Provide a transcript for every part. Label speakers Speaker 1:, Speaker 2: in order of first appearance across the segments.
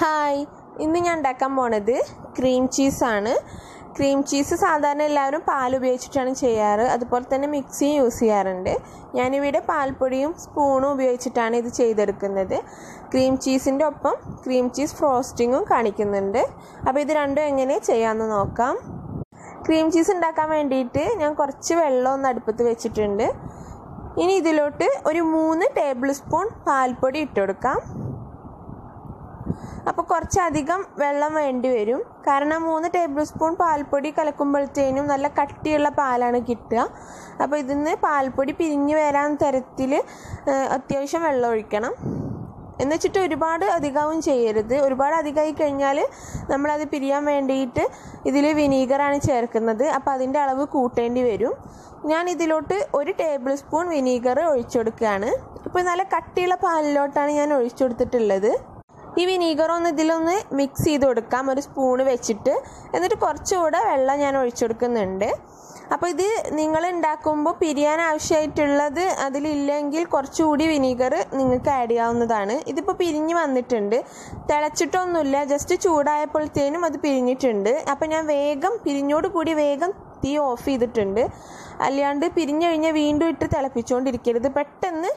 Speaker 1: Hi. ഇന്ന് ഞാൻ ഉണ്ടാക്കാൻ പോണത് ക്രീം ചീസാണ് ക്രീം ചീസ് സാധാരണ എല്ലാവരും പാൽ ഉപയോഗിച്ചിട്ടാണ് ചെയ്യാറ്. അതുപോലെ തന്നെ മിക്സിയും യൂസ് ചെയ്യാറുണ്ട്. ഞാനിവിടെ പാൽപ്പൊടിയും സ്പൂണും ഉപയോഗിച്ചിട്ടാണ് ഇത് ചെയ്തെടുക്കുന്നത്. ക്രീം ചീസിന്റെ ഒപ്പം ക്രീം ചീസ് ഫ്രോസ്റ്റിങ്ങും കാണിക്കുന്നുണ്ട്. അപ്പോൾ ഇത് രണ്ടും എങ്ങനെ ചെയ്യാമെന്ന് നോക്കാം. ക്രീം ചീസ് ഉണ്ടാക്കാൻ വേണ്ടിയിട്ട് ഞാൻ കുറച്ച് വെള്ളം ഒന്ന് അടുപ്പത്ത് വെച്ചിട്ടുണ്ട്. ഇനി ഇതിലോട്ട് ഒരു മൂന്ന് ടേബിൾ സ്പൂൺ പാൽപ്പൊടി ഇട്ട് കൊടുക്കാം. അപ്പോൾ കുറച്ചധികം വെള്ളം വേണ്ടി വരും. കാരണം മൂന്ന് ടേബിൾ സ്പൂൺ പാൽപ്പൊടി കലക്കുമ്പോഴത്തേനും നല്ല കട്ടിയുള്ള പാലാണ് കിട്ടുക. അപ്പോൾ ഇതിന്ന് പാൽപ്പൊടി പിരിഞ്ഞു വരാൻ തരത്തിൽ അത്യാവശ്യം വെള്ളം ഒഴിക്കണം. എന്ന് വെച്ചിട്ട് ഒരുപാട് അധികവും ചെയ്യരുത്. ഒരുപാട് അധികമായി കഴിഞ്ഞാൽ നമ്മളത് പിരിയാൻ വേണ്ടിയിട്ട് ഇതിൽ വിനീഗറാണ് ചേർക്കുന്നത്. അപ്പോൾ അതിന്റെ അളവ് കൂട്ടേണ്ടി വരും. ഞാൻ ഇതിലോട്ട് ഒരു ടേബിൾ സ്പൂൺ വിനീഗർ ഒഴിച്ചു കൊടുക്കുകയാണ്. ഇപ്പോൾ നല്ല കട്ടിയുള്ള പാലിലോട്ടാണ് ഞാൻ ഒഴിച്ചു കൊടുത്തിട്ടുള്ളത്. ഈ വിനീഗർ ഒന്ന് ഇതിലൊന്ന് മിക്സ് ചെയ്ത് കൊടുക്കാം. ഒരു സ്പൂണ് വെച്ചിട്ട്. എന്നിട്ട് കുറച്ചുകൂടെ വെള്ളം ഞാൻ ഒഴിച്ചു കൊടുക്കുന്നുണ്ട്. അപ്പോൾ ഇത് നിങ്ങൾ ഉണ്ടാക്കുമ്പോൾ പിരിയാൻ ആവശ്യമായിട്ടുള്ളത് അതിലില്ലെങ്കിൽ കുറച്ചുകൂടി വിനീഗർ നിങ്ങൾക്ക് ആഡ് ചെയ്യാവുന്നതാണ്. ഇതിപ്പോൾ പിരിഞ്ഞ് വന്നിട്ടുണ്ട്. തിളച്ചിട്ടൊന്നുമില്ല. ജസ്റ്റ് ചൂടായപ്പോഴത്തേനും അത് പിരിഞ്ഞിട്ടുണ്ട്. അപ്പോൾ ഞാൻ വേഗം പിരിഞ്ഞോട് കൂടി വേഗം തീ ഓഫ് ചെയ്തിട്ടുണ്ട്. അല്ലാണ്ട് പിരിഞ്ഞു കഴിഞ്ഞാൽ വീണ്ടും ഇട്ട് തിളപ്പിച്ചുകൊണ്ടിരിക്കരുത് പെട്ടെന്ന്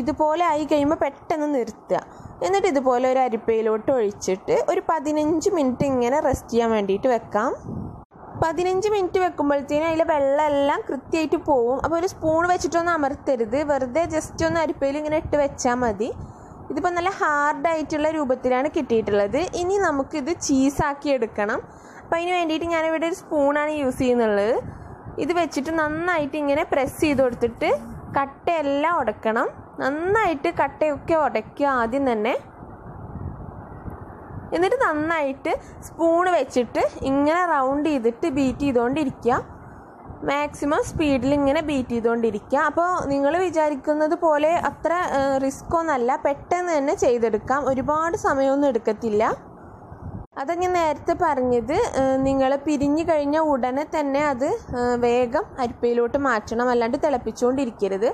Speaker 1: ഇതുപോലെ ആയി കഴിയുമ്പോൾ പെട്ടെന്ന് നിർത്തുക. എന്നിട്ട് ഇതുപോലെ ഒരു അരിപ്പയിലോട്ട് ഒഴിച്ചിട്ട് ഒരു പതിനഞ്ച് മിനിറ്റ് ഇങ്ങനെ റെസ്റ്റ് ചെയ്യാൻ വേണ്ടിയിട്ട് വെക്കാം. പതിനഞ്ച് മിനിറ്റ് വെക്കുമ്പോഴത്തേനും അതിലെ വെള്ളമെല്ലാം കൃത്യമായിട്ട് പോവും. അപ്പോൾ ഒരു സ്പൂൺ വെച്ചിട്ടൊന്നും അമർത്തരുത്. വെറുതെ ജസ്റ്റ് ഒന്ന് അരിപ്പയിൽ ഇങ്ങനെ ഇട്ട് വെച്ചാൽ മതി. ഇതിപ്പോൾ നല്ല ഹാർഡായിട്ടുള്ള രൂപത്തിലാണ് കിട്ടിയിട്ടുള്ളത്. ഇനി നമുക്കിത് ചീസാക്കി എടുക്കണം. അപ്പോൾ അതിന് വേണ്ടിയിട്ട് ഞാനിവിടെ ഒരു സ്പൂണാണ് യൂസ് ചെയ്യുന്നുള്ളത്. ഇത് വെച്ചിട്ട് നന്നായിട്ട് ഇങ്ങനെ പ്രസ് ചെയ്ത് കൊടുത്തിട്ട് കട്ടയെല്ലാം ഉടക്കണം. നന്നായിട്ട് കട്ടയൊക്കെ ഉടയ്ക്കുക ആദ്യം തന്നെ. എന്നിട്ട് നന്നായിട്ട് സ്പൂൺ വെച്ചിട്ട് ഇങ്ങനെ റൗണ്ട് ചെയ്തിട്ട് ബീറ്റ് ചെയ്തുകൊണ്ടിരിക്കുക മാക്സിമം സ്പീഡിൽ ഇങ്ങനെ ബീറ്റ് ചെയ്തുകൊണ്ടിരിക്കുക അപ്പോൾ നിങ്ങൾ വിചാരിക്കുന്നത് പോലെ അത്ര റിസ്ക് ഒന്നല്ല. പെട്ടെന്ന് തന്നെ ചെയ്തെടുക്കാം. ഒരുപാട് സമയമൊന്നും എടുക്കത്തില്ല. അതാ ഞാൻ നേരത്തെ പറഞ്ഞത് നിങ്ങൾ പിരിഞ്ഞു കഴിഞ്ഞ ഉടനെ തന്നെ അത് വേഗം അരിപ്പയിലോട്ട് മാറ്റണം അല്ലാണ്ട് തിളപ്പിച്ചുകൊണ്ടിരിക്കരുത്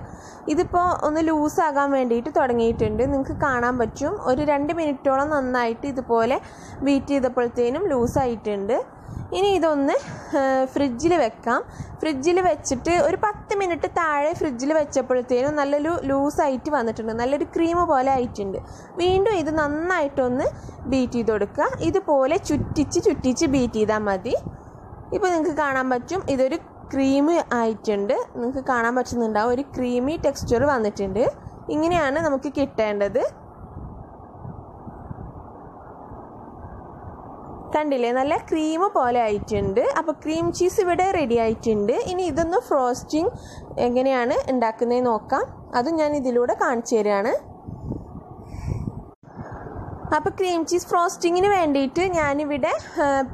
Speaker 1: ഇതിപ്പോൾ ഒന്ന് ലൂസാകാൻ വേണ്ടിയിട്ട് തുടങ്ങിയിട്ടുണ്ട്. നിങ്ങൾക്ക് കാണാൻ പറ്റും. ഒരു രണ്ട് മിനിറ്റോളം നന്നായിട്ട് ഇതുപോലെ ബീറ്റ് ചെയ്തപ്പോഴത്തേനും ലൂസായിട്ടുണ്ട്. ഇനി ഇതൊന്ന് ഫ്രിഡ്ജിൽ വെക്കാം. ഫ്രിഡ്ജിൽ വെച്ചിട്ട് ഒരു പത്ത് മിനിറ്റ് താഴെ ഫ്രിഡ്ജിൽ വെച്ചപ്പോഴത്തേനും നല്ലൊരു ലൂസായിട്ട് വന്നിട്ടുണ്ട്. നല്ലൊരു ക്രീം പോലെ ആയിട്ടുണ്ട്. വീണ്ടും ഇത് നന്നായിട്ടൊന്ന് ബീറ്റ് ചെയ്ത് കൊടുക്കുക. ഇതുപോലെ ചുറ്റിച്ച് ചുറ്റിച്ച് ബീറ്റ് ചെയ്താൽ മതി. ഇപ്പോൾ നിങ്ങൾക്ക് കാണാൻ പറ്റും ഇതൊരു ക്രീം ആയിട്ടുണ്ട്. നിങ്ങൾക്ക് കാണാൻ പറ്റുന്നുണ്ടാവും ഒരു ക്രീമി ടെക്സ്ചർ വന്നിട്ടുണ്ട്. ഇങ്ങനെയാണ് നമുക്ക് കിട്ടേണ്ടത്. കണ്ടില്ലേ? നല്ല ക്രീം പോലെ ആയിട്ടുണ്ട്. അപ്പോൾ ക്രീം ചീസ് ഇവിടെ റെഡി ആയിട്ടുണ്ട്. ഇനി ഇതൊന്ന് ഫ്രോസ്റ്റിംഗ് എങ്ങനെയാണ് ഉണ്ടാക്കുന്നത് നോക്കാം. അത് ഞാൻ ഇതിലൂടെ കാണിച്ചു തരികയാണ് അപ്പോൾ ക്രീം ചീസ് ഫ്രോസ്റ്റിങ്ങിന് വേണ്ടിയിട്ട് ഞാനിവിടെ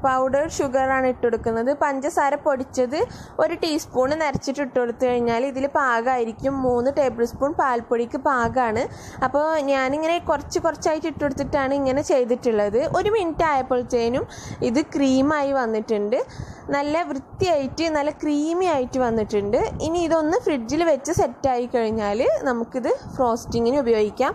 Speaker 1: പൗഡർ ഷുഗറാണ് ഇട്ട് കൊടുക്കുന്നത് പഞ്ചസാര പൊടിച്ചത് ഒരു ടീസ്പൂണ് നിറച്ചിട്ട് ഇട്ട് കൊടുത്തു കഴിഞ്ഞാൽ ഇതിൽ പാകമായിരിക്കും മൂന്ന് ടേബിൾ സ്പൂൺ പാൽപ്പൊടിക്ക് പാകമാണ് അപ്പോൾ ഞാനിങ്ങനെ കുറച്ച് കുറച്ചായിട്ട് ഇട്ട് കൊടുത്തിട്ടാണ് ഇങ്ങനെ ചെയ്തിട്ടുള്ളത്. ഒരു മിനിറ്റ് ആയപ്പോഴത്തേനും ഇത് ക്രീമായി വന്നിട്ടുണ്ട്. നല്ല വൃത്തിയായിട്ട് നല്ല ക്രീമി ആയിട്ട് വന്നിട്ടുണ്ട്. ഇനി ഇതൊന്ന് ഫ്രിഡ്ജിൽ വെച്ച് സെറ്റായി കഴിഞ്ഞാൽ നമുക്കിത് ഫ്രോസ്റ്റിങ്ങിന് ഉപയോഗിക്കാം.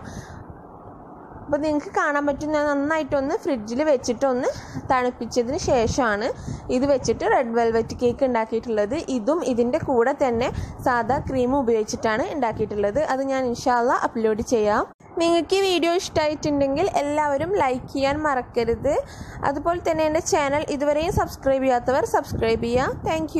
Speaker 1: അപ്പോൾ നിങ്ങൾക്ക് കാണാൻ പറ്റും ഞാൻ നന്നായിട്ടൊന്ന് ഫ്രിഡ്ജിൽ വെച്ചിട്ടൊന്ന് തണുപ്പിച്ചതിന് ശേഷമാണ് ഇത് വെച്ചിട്ട് റെഡ് വെൽവെറ്റ് കേക്ക് ഉണ്ടാക്കിയിട്ടുള്ളത്. ഇതും ഇതിന്റെ കൂടെ തന്നെ സാധാ ക്രീം ഉപയോഗിച്ചിട്ടാണ് ഉണ്ടാക്കിയിട്ടുള്ളത്. അത് ഞാൻ ഇൻഷാല്ല അപ്ലോഡ് ചെയ്യാം. നിങ്ങൾക്ക് ഈ വീഡിയോ ഇഷ്ടമായിട്ടുണ്ടെങ്കിൽ എല്ലാവരും ലൈക്ക് ചെയ്യാൻ മറക്കരുത്. അതുപോലെ തന്നെ എന്റെ ചാനൽ ഇതുവരെയും സബ്സ്ക്രൈബ് ചെയ്യാത്തവർ സബ്സ്ക്രൈബ് ചെയ്യുക താങ്ക്